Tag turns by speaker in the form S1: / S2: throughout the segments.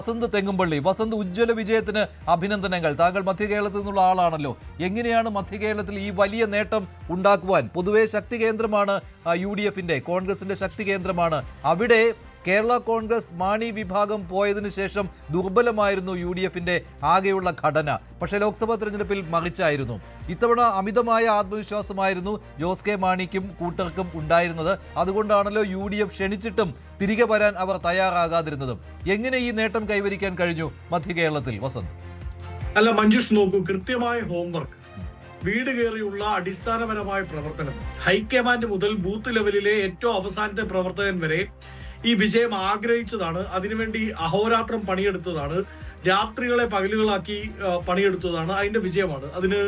S1: വസന്ത് തെങ്ങുംപള്ളി. വസന്ത് ഉജ്ജ്വല വിജയത്തിന് അഭിനന്ദനങ്ങൾ. താങ്കൾ മധ്യ കേരളത്തിൽ നിന്നുള്ള ആളാണല്ലോ. എങ്ങനെയാണ് മധ്യ കേരളത്തിൽ ഈ വലിയ നേട്ടം ഉണ്ടാക്കുവാൻ? പൊതുവെ ശക്തി കേന്ദ്രമാണ് യു ഡി എഫിന്റെ കോൺഗ്രസിന്റെ ശക്തി കേന്ദ്രമാണ്. അവിടെ കേരള കോൺഗ്രസ് മാണി വിഭാഗം പോയതിനു ശേഷം ദുർബലമായിരുന്നു യു ഡി എഫിന്റെ ആകെയുള്ള ഘടന. പക്ഷെ ലോക്സഭാ തെരഞ്ഞെടുപ്പിൽ മറിച്ചായിരുന്നു. ഇത്തവണ അമിതമായ ആത്മവിശ്വാസമായിരുന്നു ജോസ് കെ മാണിക്കും കൂട്ടർക്കും ഉണ്ടായിരുന്നത്. അതുകൊണ്ടാണല്ലോ യു ഡി എഫ് ക്ഷണിച്ചിട്ടും തിരികെ വരാൻ അവർ തയ്യാറാകാതിരുന്നതും. എങ്ങനെ ഈ നേട്ടം കൈവരിക്കാൻ കഴിഞ്ഞു മധ്യ കേരളത്തിൽ? വസന്ത്.
S2: അല്ല മഞ്ജുഷ് നോക്കൂ കൃത്യമായ ഹോംവർക്ക് വീട് കയറിയുള്ള അടിസ്ഥാനപരമായ പ്രവർത്തനം. ഹൈക്കമാൻഡ് മുതൽ ബൂത്ത് ലെവലിലെ ഏറ്റവും അവസാനത്തെ പ്രവർത്തകൻ വരെ ഈ വിജയം ആഗ്രഹിച്ചതാണ്. അതിനുവേണ്ടി അഹോരാത്രം പണിയെടുത്തതാണ്. രാത്രികളെ പകലുകളാക്കി പണിയെടുത്തതാണ്. അതിന്റെ വിജയമാണ്. അതിന്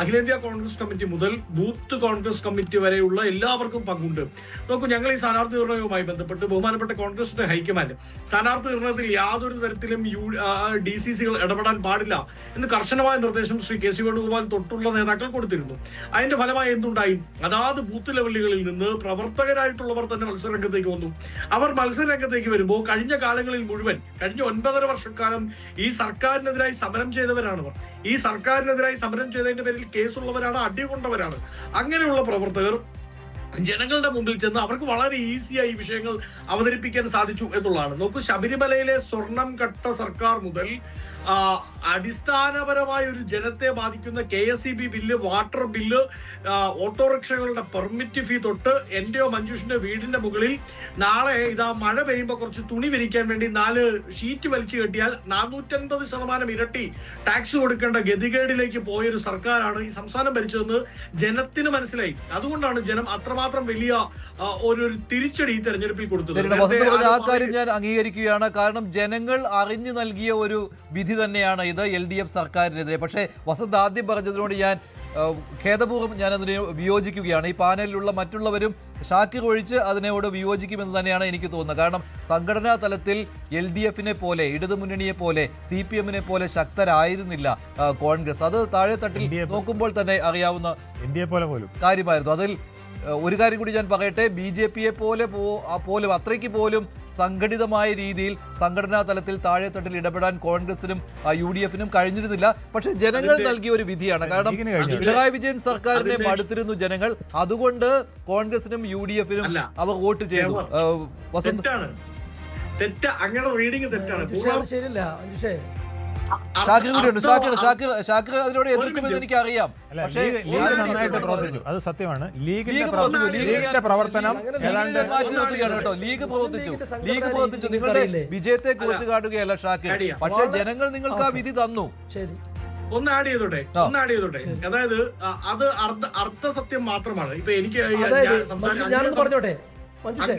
S2: അഖിലേന്ത്യാ കോൺഗ്രസ് കമ്മിറ്റി മുതൽ ബൂത്ത് കോൺഗ്രസ് കമ്മിറ്റി വരെയുള്ള എല്ലാവർക്കും പങ്കുണ്ട്. നോക്കൂ ഞങ്ങൾ ഈ സ്ഥാനാർത്ഥി നിർണയവുമായി ബന്ധപ്പെട്ട് ബഹുമാനപ്പെട്ട കോൺഗ്രസിന്റെ ഹൈക്കമാൻഡ് സ്ഥാനാർത്ഥി നിർണയത്തിൽ യാതൊരു തരത്തിലും യു ഡി സി സികൾ ഇടപെടാൻ പാടില്ല എന്ന് കർശനമായ നിർദ്ദേശം ശ്രീ കെ സി വേണുഗോപാൽ തൊട്ടുള്ള നേതാക്കൾ കൊടുത്തിരുന്നു. അതിന്റെ ഫലമായി എന്തുണ്ടായി? അതാത് ബൂത്ത് ലെവലുകളിൽ നിന്ന് പ്രവർത്തകരായിട്ടുള്ളവർ തന്നെ മത്സരരംഗത്തേക്ക് വന്നു. അവർ മത്സരരംഗത്തേക്ക് വരുമ്പോൾ കഴിഞ്ഞ കാലങ്ങളിൽ മുഴുവൻ കഴിഞ്ഞ ഒൻപതര വർഷക്കാലം ഈ സർക്കാരിനെതിരായി സമരം ചെയ്തവരാണ് ഇവർ ഈ സർക്കാരിനെതിരായി സമരം ചെയ്തതിന്റെ പേരിൽ കേസുള്ളവരാണ് അടികൊണ്ടവരാണ്. അങ്ങനെയുള്ള പ്രവർത്തകർ ജനങ്ങളുടെ മുമ്പിൽ ചെന്ന് അവർക്ക് വളരെ ഈസിയായി വിഷയങ്ങൾ അവതരിപ്പിക്കാൻ സാധിച്ചു എന്നുള്ളതാണ്. നോക്കൂ ശബരിമലയിലെ സ്വർണം കട്ട സർക്കാർ മുതൽ അടിസ്ഥാനപരമായ ഒരു ജനത്തെ ബാധിക്കുന്ന K S E B bill water bill ഓട്ടോറിക്ഷകളുടെ permit fee തൊട്ട് എന്റെയോ മഞ്ജുഷിന്റെ വീടിന്റെ മുകളിൽ നാളെ ഇതാ മഴ പെയ്യുമ്പോൾ കുറച്ച് തുണി വിരിക്കാൻ വേണ്ടി നാല് ഷീറ്റ് വലിച്ചു കെട്ടിയാൽ നാനൂറ്റൻപത് ശതമാനം ഇരട്ടി ടാക്സ് കൊടുക്കേണ്ട ഗതികേടിലേക്ക് പോയൊരു സർക്കാരാണ് ഈ സംസ്ഥാനം ഭരിച്ചതെന്ന് ജനത്തിന് മനസ്സിലായി. അതുകൊണ്ടാണ് ജനം അത്രമാത്രം വലിയ ഒരു തിരിച്ചടി ഈ തെരഞ്ഞെടുപ്പിൽ കൊടുത്തത്.
S1: പറഞ്ഞ ആ കാര്യം ഞാൻ അംഗീകരിക്കുകയാണ്. കാരണം ജനങ്ങൾ അറിഞ്ഞു നൽകിയ ഒരു വിധി തന്നെയാണ് ഇത് എൽ ഡി എഫ് സർക്കാരിനെതിരെ. പക്ഷേ വസന്ത് ആദ്യം പറഞ്ഞതിനോട് ഞാൻ ഖേദപൂർവം ഞാൻ അതിനെ വിയോജിക്കുകയാണ്. ഈ പാനലിലുള്ള മറ്റുള്ളവരും ഷാക്കിർ ഒഴിച്ച് അതിനോട് വിയോജിക്കുമെന്ന് തന്നെയാണ് എനിക്ക് തോന്നുന്നത്. കാരണം സംഘടനാ തലത്തിൽ എൽ ഡി എഫിനെ പോലെ ഇടതുമുന്നണിയെ പോലെ സി പി എമ്മിനെ പോലെ ശക്തരായിരുന്നില്ല കോൺഗ്രസ്. അത്
S3: താഴെത്തട്ടിൽ
S1: നോക്കുമ്പോൾ തന്നെ അറിയാവുന്ന
S3: ഇന്ത്യയെ പോലെ പോലും.
S1: കാര്യമായിരുന്നു. അതിൽ ഒരു കാര്യം കൂടി ഞാൻ പറയട്ടെ ബി ജെ പിയെ പോലെ പോലും അത്രയ്ക്ക് പോലും സംഘടിതമായ രീതിയിൽ സംഘടനാ തലത്തിൽ താഴെത്തട്ടിൽ ഇടപെടാൻ കോൺഗ്രസിനും യു ഡി എഫിനും കഴിഞ്ഞിരുന്നില്ല. പക്ഷെ ജനങ്ങൾ നൽകിയ ഒരു വിധിയാണ്. കാരണം പിണറായി വിജയൻ സർക്കാരിനെ മടുത്തിരുന്നു ജനങ്ങൾ. അതുകൊണ്ട് കോൺഗ്രസിനും യു ഡി എഫിനും അവർ വോട്ട് ചെയ്തു. വസന്ത്
S2: തെറ്റാണ്. തെറ്റ അങ്ങനെ റീഡിങ് തെറ്റാണ്.
S4: ശരിയല്ല
S1: ഷാക്കിർ കൂടി ഉണ്ട് ഷാക്കിർ ഷാക്കിർ ഷാക്കിർ അതിനോട് എതിർക്കുമെന്ന്. എനിക്ക് അറിയാം പക്ഷേ
S3: ലീഗ് നന്നായിട്ട് പ്രവർത്തിച്ചു. അത് സത്യമാണ്. ലീഗിന്റെ ലീഗിന്റെ പ്രവർത്തനം ഏതാണ്ട്
S1: മാറ്റി നിർത്തുകയാണ് കേട്ടോ. ലീഗ് പ്രവർത്തിച്ചു. ലീഗ് പ്രവർത്തിച്ചു. നിങ്ങളുടെ? വിജയത്തെ കുറിച്ച് കാട്ടുകയല്ല ഷാക്കിർ. പക്ഷേ ജനങ്ങൾ നിങ്ങൾക്ക് ആ വിധി തന്നു.
S4: ശരി.
S2: ഒന്ന് ആഡ് ചെയ്തോട്ടെ ഒന്ന് ആഡ് ചെയ്തോട്ടെ അതായത് അത് അർത്ഥ അർത്ഥസത്യം മാത്രമാണ്. ഇപ്പൊ എനിക്ക് ഞാൻ
S4: പറഞ്ഞോട്ടെ? മഞ്ജുഷേ.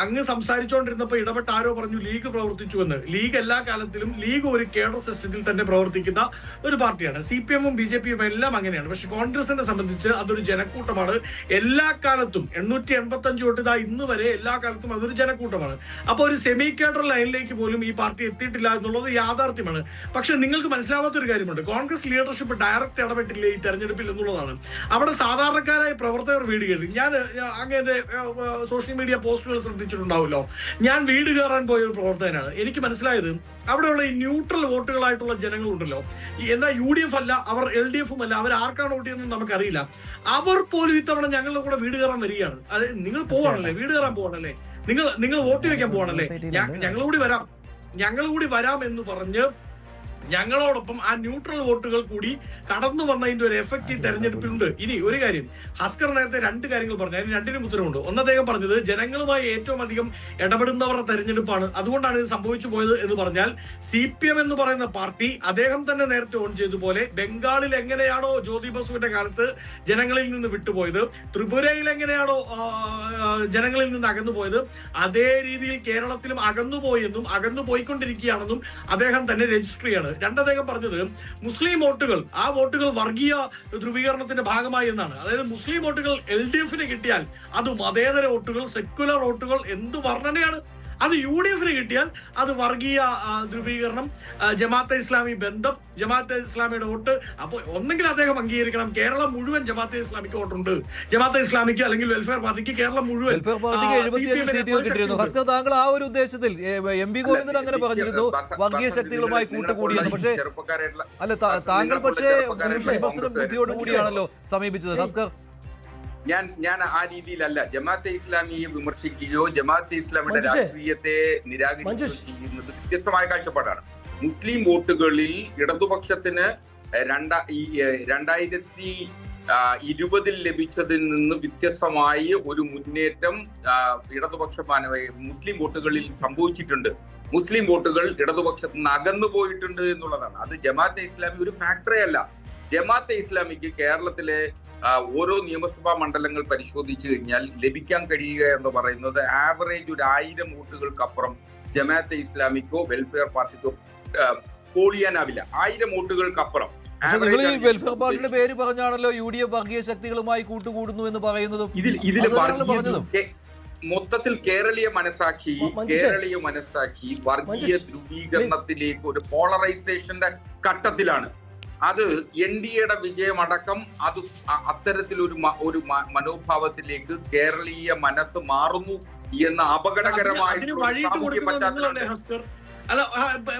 S2: അങ്ങ് സംസാരിച്ചുകൊണ്ടിരുന്നപ്പോൾ സംസാരിച്ചുകൊണ്ടിരുന്നപ്പോ ഇടപെട്ട ആരോ പറഞ്ഞു ലീഗ് പ്രവർത്തിച്ചു എന്ന് ലീഗ് എല്ലാ കാലത്തിലും ലീഗ് ഒരു കേഡർ സിസ്റ്റത്തിൽ തന്നെ പ്രവർത്തിക്കുന്ന ഒരു പാർട്ടിയാണ്. സി പി എമ്മും ബി ജെ പിയും എല്ലാം അങ്ങനെയാണ്. പക്ഷെ കോൺഗ്രസിനെ സംബന്ധിച്ച് അതൊരു ജനക്കൂട്ടമാണ്. എല്ലാ കാലത്തും എണ്ണൂറ്റി എൺപത്തി അഞ്ച് തൊട്ട് ഇതാ ഇന്ന് വരെ എല്ലാ കാലത്തും അതൊരു ജനക്കൂട്ടമാണ്. അപ്പോൾ ഒരു സെമി കേഡർ ലൈനിലേക്ക് പോലും ഈ പാർട്ടി എത്തിയിട്ടില്ല എന്നുള്ളത് യാഥാർത്ഥ്യമാണ്. പക്ഷെ നിങ്ങൾക്ക് മനസ്സിലാവാത്ത ഒരു കാര്യമുണ്ട്. കോൺഗ്രസ് ലീഡർഷിപ്പ് ഡയറക്റ്റ് ഇടപെട്ടില്ല ഈ തെരഞ്ഞെടുപ്പിൽ എന്നുള്ളതാണ്. അവിടെ സാധാരണക്കാരായ പ്രവർത്തകർ വീട് കേട്ടു ഞാൻ അങ്ങനെ സോഷ്യൽ മീഡിയ പോസ്റ്റുകൾ ശ്രദ്ധിച്ചിട്ടുണ്ടാവുമല്ലോ ഞാൻ വീട് കയറാൻ പോയ ഒരു പ്രവർത്തകനാണ്. എനിക്ക് മനസ്സിലായത് അവിടെയുള്ള ഈ ന്യൂട്രൽ വോട്ടുകളായിട്ടുള്ള ജനങ്ങളുണ്ടല്ലോ. എന്നാൽ എന്നാ യു ഡി എഫ് അല്ല അവർ എൽ ഡി എഫും അല്ല അവർ ആർക്കാണ് വോട്ട് ചെയ്യുന്നത് നമുക്കറിയില്ല. അവർ പോലും ഇത്തവണ ഞങ്ങളുടെ കൂടെ വീട് കയറാൻ വരികയാണ്. അത് നിങ്ങൾ പോവാണല്ലേ? വീട് കയറാൻ പോവാണല്ലേ? നിങ്ങൾ നിങ്ങൾ വോട്ട് ചോദിക്കാൻ പോവാണല്ലേ? ഞങ്ങൾ കൂടി വരാം. ഞങ്ങൾ കൂടി വരാം എന്ന് പറഞ്ഞ് ഞങ്ങളോടൊപ്പം ആ ന്യൂട്രൽ വോട്ടുകൾ കൂടി കടന്നു വന്നതിന്റെ ഒരു എഫക്റ്റ് ഈ തെരഞ്ഞെടുപ്പിലുണ്ട്. ഇനി ഒരു കാര്യം ഹസ്കർ നേരത്തെ രണ്ട് കാര്യങ്ങൾ പറഞ്ഞു. അതിന് രണ്ടിനും ഉത്തരവുണ്ട്. ഒന്ന് അദ്ദേഹം പറഞ്ഞത് ജനങ്ങളുമായി ഏറ്റവും അധികം ഇടപെടുന്നവരുടെ തെരഞ്ഞെടുപ്പാണ്. അതുകൊണ്ടാണ് ഇത് സംഭവിച്ചു പോയത് എന്ന് പറഞ്ഞാൽ സി പി എം എന്ന് പറയുന്ന പാർട്ടി അദ്ദേഹം തന്നെ നേരത്തെ ഓൺ ചെയ്തതുപോലെ ബംഗാളിൽ എങ്ങനെയാണോ ജ്യോതി ബസുവിന്റെ കാലത്ത് ജനങ്ങളിൽ നിന്ന് വിട്ടുപോയത് ത്രിപുരയിൽ എങ്ങനെയാണോ ജനങ്ങളിൽ നിന്ന് അകന്നുപോയത് അതേ രീതിയിൽ കേരളത്തിലും അകന്നുപോയെന്നും അകന്നു പോയിക്കൊണ്ടിരിക്കുകയാണെന്നും അദ്ദേഹം തന്നെ രജിസ്റ്റർ ചെയ്യാണ്. രണ്ട് അദ്ദേഹം പറഞ്ഞത് മുസ്ലിം വോട്ടുകൾ ആ വോട്ടുകൾ വർഗീയ ധ്രുവീകരണത്തിന്റെ ഭാഗമായി എന്നാണ്. അതായത് മുസ്ലിം വോട്ടുകൾ എൽ ഡി എഫിന് കിട്ടിയാൽ അത് മതേതര വോട്ടുകൾ സെക്യുലർ വോട്ടുകൾ എന്ത് വർണനയാണ്? അത് യു ഡി എഫിന് കിട്ടിയാൽ അത് വർഗീയ ധ്രുവീകരണം ജമാഅത്തെ ഇസ്ലാമി ബന്ധം ജമാഅത്തെ ഇസ്ലാമിയുടെ വോട്ട്. അപ്പോൾ ഒന്നെങ്കിൽ അദ്ദേഹം അംഗീകരിക്കണം. കേരളം മുഴുവൻ ജമാഅത്തെ ഇസ്ലാമിക്ക് വോട്ടുണ്ട്. ജമാഅത്തെ ഇസ്ലാമിക്ക് അല്ലെങ്കിൽ വെൽഫെയർ പാർട്ടിക്ക് കേരളം മുഴുവൻ.
S1: താങ്കൾ ആ ഒരു ഉദ്ദേശത്തിൽ എ, പി ഗോവിന്ദൻ അങ്ങനെ പറഞ്ഞിരുന്നു. വർഗീയ ശക്തികളുമായി
S5: നിങ്ങളെ
S1: കൂട്ടുകൂടിയെന്ന്. പക്ഷേ അല്ല താങ്കൾ പക്ഷേ ബുദ്ധിയോട് കൂടിയാണല്ലോ സമീപിച്ചത്. ഹസ്കർ
S5: ഞാൻ ഞാൻ ആ രീതിയിലല്ല. ജമാഅത്തെ ഇസ്ലാമിയെ വിമർശിക്കുകയോ ജമാഅത്തെ ഇസ്ലാമിയുടെ രാഷ്ട്രീയത്തെ നിരാകരിക്കുകയോ. ചെയ്യുന്നത് വ്യത്യസ്തമായ കാഴ്ചപ്പാടാണ്. മുസ്ലിം വോട്ടുകളിൽ ഇടതുപക്ഷത്തിന് രണ്ടാ ഈ രണ്ടായിരത്തി ഇരുപതിൽ ലഭിച്ചതിൽ നിന്ന് വ്യത്യസ്തമായി ഒരു മുന്നേറ്റം ഇടതുപക്ഷ മുസ്ലിം വോട്ടുകളിൽ സംഭവിച്ചിട്ടുണ്ട്. മുസ്ലിം വോട്ടുകൾ ഇടതുപക്ഷത്ത് നിന്ന് അകന്നു പോയിട്ടുണ്ട് എന്നുള്ളതാണ്. അത് ജമാഅത്തെ ഇസ്ലാമി ഒരു ഫാക്ടറി അല്ല. ജമാഅത്തെ ഇസ്ലാമിക്ക് കേരളത്തിലെ ഓരോ നിയമസഭാ മണ്ഡലങ്ങൾ പരിശോധിച്ചു കഴിഞ്ഞാൽ ലഭിക്കാൻ കഴിയുക എന്ന് പറയുന്നത് ആവറേജ് ഒരു ആയിരം വോട്ടുകൾക്കപ്പുറം ജമാഅത്തെ ഇസ്ലാമിക്കോ വെൽഫെയർ പാർട്ടിക്കോ കോൾ പോൾ ചെയ്യാനാവില്ല. ആയിരം വോട്ടുകൾക്കപ്പുറം.
S1: നിങ്ങൾ ഈ വെൽഫെയർ പാർട്ടിയുടെ പേര് പറഞ്ഞാണല്ലോ യു ഡി എഫ് വർഗീയ ശക്തികളുമായി കൂട്ടുകൂടുന്നു എന്ന് പറയുന്നതും.
S5: ഇതിൽ ഇതിൽ. മൊത്തത്തിൽ കേരളീയ മനസാക്ഷി കേരളീയ മനസാക്ഷി വർഗീയ ധ്രുവീകരണത്തിലേക്ക് ഒരു പോളറൈസേഷന്റെ ഘട്ടത്തിലാണ്. അത് എൻ ഡി എയുടെ വിജയമടക്കം അത് അത്തരത്തിൽ ഒരു ഒരു മനോഭാവത്തിലേക്ക് കേരളീയ മനസ്സ് മാറുന്നു എന്ന
S2: അപകടകരമായ അല്ല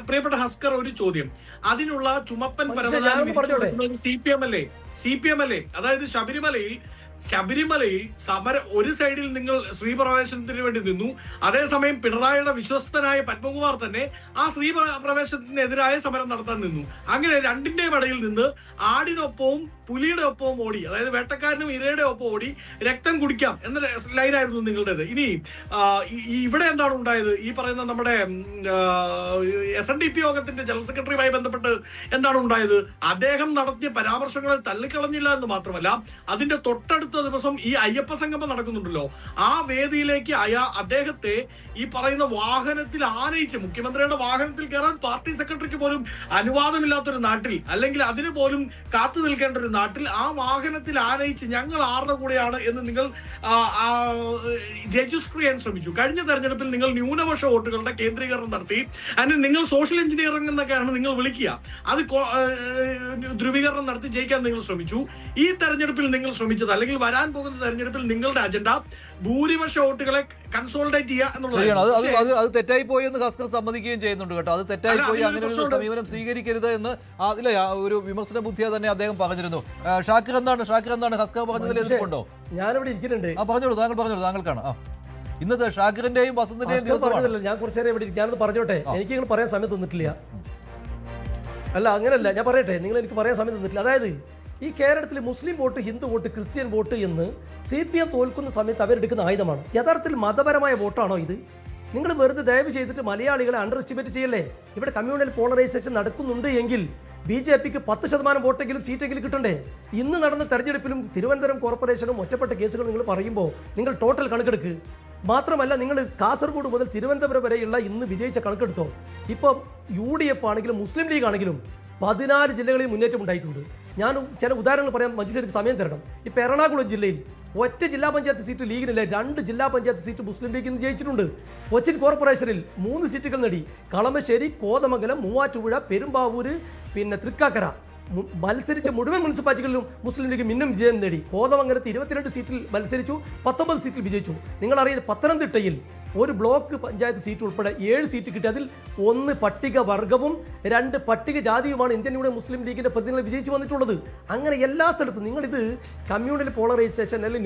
S2: പ്രിയപ്പെട്ട ഹസ്കർ ഒരു ചോദ്യം. അതിനുള്ള ചുമപ്പൻ
S4: പരമനാഥൻ
S2: സി പി എം അല്ലേ? സി പി എം അല്ലേ? അതായത് ശബരിമലയിൽ ശബരിമലയിൽ സമര ഒരു സൈഡിൽ നിങ്ങൾ സ്ത്രീ പ്രവേശനത്തിന് വേണ്ടി നിന്നു. അതേസമയം പിണറായിയുടെ വിശ്വസ്തനായ പത്മകുമാർ തന്നെ ആ സ്ത്രീ പ്ര- പ്രവേശനത്തിനെതിരായ സമരം നടത്താൻ നിന്നു. അങ്ങനെ രണ്ടിന്റെയും ഇടയിൽ നിന്ന് ആടിനൊപ്പവും പുലിയുടെ ഒപ്പവും ഓടി അതായത് വേട്ടക്കാരനും ഇരയുടെ ഒപ്പം ഓടി രക്തം കുടിക്കാം എന്ന ലൈനായിരുന്നു നിങ്ങളുടേത്. ഇനി ഇവിടെ എന്താണ് ഉണ്ടായത്? ഈ പറയുന്ന നമ്മുടെ എസ് എൻ ഡി പി യോഗത്തിന്റെ ജനറൽ സെക്രട്ടറിയുമായി ബന്ധപ്പെട്ട് എന്താണ് ഉണ്ടായത്? അദ്ദേഹം നടത്തിയ പരാമർശങ്ങളെ തള്ളിക്കളഞ്ഞില്ല എന്ന് മാത്രമല്ല അതിന്റെ തൊട്ടടുത്ത ദിവസം ഈ അയ്യപ്പ സംഗമം നടക്കുന്നുണ്ടല്ലോ. ആ വേദിയിലേക്ക് അയാ അദ്ദേഹത്തെ ഈ പറയുന്ന വാഹനത്തിൽ ആനയിച്ച് മുഖ്യമന്ത്രിയുടെ വാഹനത്തിൽ കയറാൻ പാർട്ടി സെക്രട്ടറിക്ക് പോലും അനുവാദമില്ലാത്തൊരു നാട്ടിൽ അല്ലെങ്കിൽ അതിന് പോലും കാത്തു നിൽക്കേണ്ട ഒരു നാട്ടിൽ ആ വാഹനത്തിൽ ആനയിച്ച് ഞങ്ങൾ ആരുടെ കൂടെയാണ് എന്ന് നിങ്ങൾ രജിസ്റ്റർ ചെയ്യാൻ ശ്രമിച്ചു. കഴിഞ്ഞ തെരഞ്ഞെടുപ്പിൽ നിങ്ങൾ ന്യൂനപക്ഷ വോട്ടുകളുടെ കേന്ദ്രീകരണം നടത്തി അതിന് നിങ്ങൾ സോഷ്യൽ എഞ്ചിനീയറിംഗ് എന്നൊക്കെയാണ് നിങ്ങൾ വിളിക്കുക. അത് ധ്രുവീകരണം നടത്തി ജയിക്കാൻ നിങ്ങൾ ശ്രമിച്ചു. ഈ തെരഞ്ഞെടുപ്പിൽ നിങ്ങൾ ശ്രമിച്ചത് അല്ലെങ്കിൽ വരാൻ പോകുന്ന തെരഞ്ഞെടുപ്പിൽ നിങ്ങളുടെ അജണ്ട ഭൂരിപക്ഷ വോട്ടുകളെ കൺസോൾട്ടേറ്റ് ചെയ്യുക
S1: എന്നുള്ളത് അത് തെറ്റായി പോയി എന്ന് ഹസ്കർ സമ്മതിക്കുകയും ചെയ്യുന്നുണ്ട് കേട്ടോ. അത് തെറ്റായി പോയി അങ്ങനെ ഒരു. സമീപനം സ്വീകരിക്കരുത് എന്ന് അതിലെ ഒരു വിമർശന ബുദ്ധിയെ തന്നെ അദ്ദേഹം പറഞ്ഞിരുന്നു. ഷാക്കർ എന്താണ്? ഷാക്കിർ എന്താണ്? ഹസ്കർ പറഞ്ഞതിൽ എതിർപ്പുണ്ടോ?
S4: ഞാനിവിടെ ഇരിക്കുന്നുണ്ട്.
S1: ആ പറഞ്ഞോളൂ. താങ്കൾ പറഞ്ഞോളൂ. താങ്കൾക്കാണ്. ആ. ഇന്നത്തെ ഷാക്കിറിന്റെയും വസന്തിന്റെയും ദിവസമാണ്.
S4: പറഞ്ഞതല്ലോ ഞാൻ കുറച്ചു നേരം ഇവിടെ. ഞാനത് പറഞ്ഞോട്ടെ? എനിക്ക് നിങ്ങൾ പറയാൻ സമയം തന്നിട്ടില്ല. അല്ല അങ്ങനല്ല. ഞാൻ പറയട്ടെ. നിങ്ങൾ എനിക്ക് പറയാൻ സമയം തന്നിട്ടില്ല. അതായത് ഈ കേരളത്തിൽ Muslim vote Hindu vote Christian vote എന്ന് സി പി എം തോൽക്കുന്ന സമയത്ത് അവരെടുക്കുന്ന ആയുധമാണ്. യഥാർത്ഥത്തിൽ മതപരമായ വോട്ടാണോ ഇത്? നിങ്ങൾ വെറുതെ ദയവ് ചെയ്തിട്ട് മലയാളികളെ അണ്ടർ എസ്റ്റിമേറ്റ് ചെയ്യല്ലേ? ഇവിടെ കമ്മ്യൂണൽ പോളറൈസേഷൻ നടക്കുന്നുണ്ട് എങ്കിൽ ബി ജെ പിക്ക് പത്ത് ശതമാനം വോട്ടെങ്കിലും സീറ്റെങ്കിലും കിട്ടണ്ടേ? ഇന്ന് നടന്ന തെരഞ്ഞെടുപ്പിലും തിരുവനന്തപുരം കോർപ്പറേഷനും ഒറ്റപ്പെട്ട കേസുകൾ നിങ്ങൾ പറയുമ്പോൾ നിങ്ങൾ ടോട്ടൽ കണക്കെടുക്ക്. മാത്രമല്ല നിങ്ങൾ കാസർഗോഡ് മുതൽ തിരുവനന്തപുരം വരെയുള്ള ഇന്ന് വിജയിച്ച കണക്കെടുത്തോ? ഇപ്പോൾ യു ഡി എഫ് ആണെങ്കിലും മുസ്ലിം ലീഗ് ആണെങ്കിലും പതിനാല് ജില്ലകളിൽ മുന്നേറ്റം ഉണ്ടായിട്ടുണ്ട്. ഞാൻ ചില ഉദാഹരണങ്ങൾ പറയാൻ മഞ്ജുഷേക്ക് സമയം തരണം. ഇപ്പോൾ എറണാകുളം ജില്ലയിൽ ഒറ്റ ജില്ലാ പഞ്ചായത്ത് സീറ്റ് ലീഗിനില്ല രണ്ട് ജില്ലാ പഞ്ചായത്ത് സീറ്റ് മുസ്ലിം ലീഗിൽ നിന്ന് ജയിച്ചിട്ടുണ്ട്. കൊച്ചിൻ കോർപ്പറേഷനിൽ മൂന്ന് സീറ്റുകൾ നേടി. കളമശ്ശേരി കോതമംഗലം മൂവാറ്റുപുഴ പെരുമ്പാവൂര് പിന്നെ തൃക്കാക്കര. മത്സരിച്ച മുഴുവൻ മുനിസിപ്പാലിറ്റികളിലും മുസ്ലിം ലീഗ് മിന്നും വിജയം നേടി. കോതമംഗലത്ത് ഇരുപത്തിരണ്ട് സീറ്റിൽ മത്സരിച്ചു പത്തൊമ്പത് സീറ്റിൽ വിജയിച്ചു. നിങ്ങൾ അറിയുന്നത് പത്തനംതിട്ടയിൽ ഒരു ബ്ലോക്ക് പഞ്ചായത്ത് സീറ്റ് ഉൾപ്പെടെ ഏഴ് സീറ്റ് കിട്ടി. അതിൽ ഒന്ന് പട്ടിക വർഗവും രണ്ട് പട്ടിക ജാതിയുമാണ് ഇന്ത്യൻ യൂണിയൻ മുസ്ലിം ലീഗിന്റെ പ്രതിനിധികൾ വിജയിച്ചു വന്നിട്ടുള്ളത്. അങ്ങനെ എല്ലാ സ്ഥലത്തും നിങ്ങളിത് കമ്മ്യൂണൽ പോളറൈസേഷൻ അല്ലെങ്കിൽ